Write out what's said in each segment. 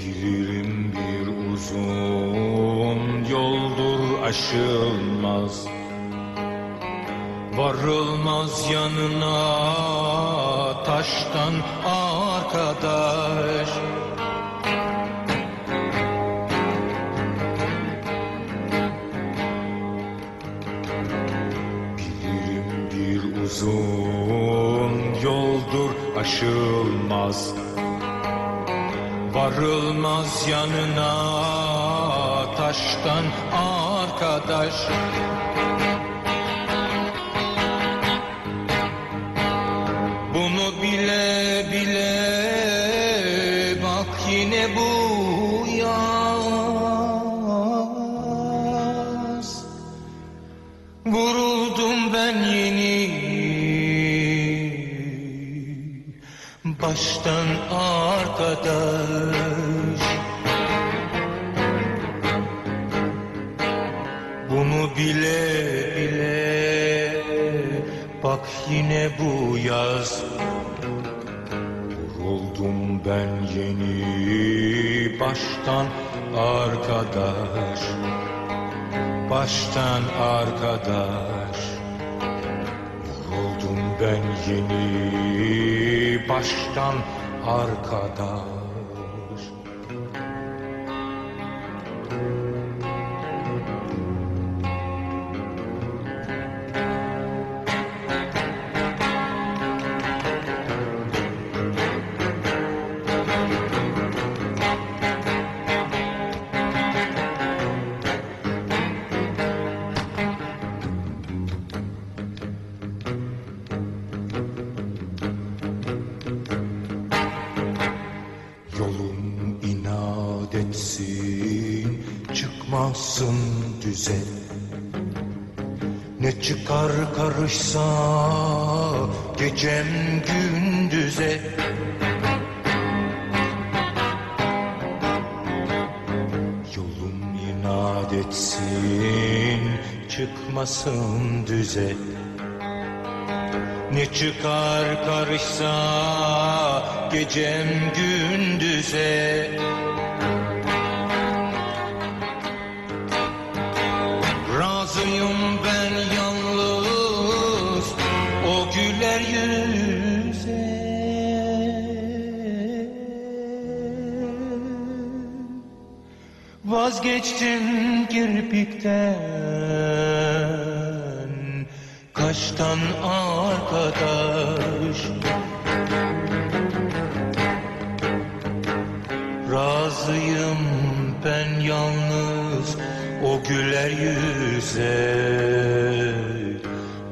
Bilirim bir uzun yoldur aşılmaz. Varılmaz yanına taştan arkadaş. Bilirim bir uzun yoldur aşılmaz. Varılmaz yanına taştan arkadaş. Bunu bile bile bak yine bu yaz Baştan arkadaş. Bunu bile bile Bak yine bu yaz. Vuruldum ben yeni Baştan arkadaş. Baştan arkadaş. Vuruldum ben yeni Baştan arkadaş Çıkmazsın düze. Ne çıkar karışsa Gecem gündüze. Yolun inat etsin Çıkmasın düze. Ne çıkar karışsa gecem gündüze Vazgeçtim kirpikten. Kaştan arkadaş Razıyım ben yalnız o güler yüze.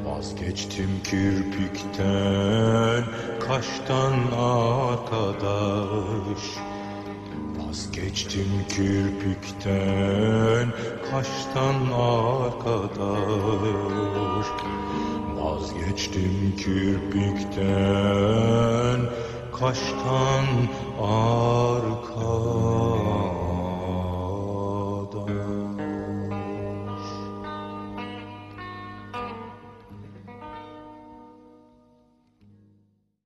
Vazgeçtim kirpikten kaştan arkadaş Vazgeçtim kirpikten kaştan arkadaş. Vazgeçtim kirpikten kaştan arkadaş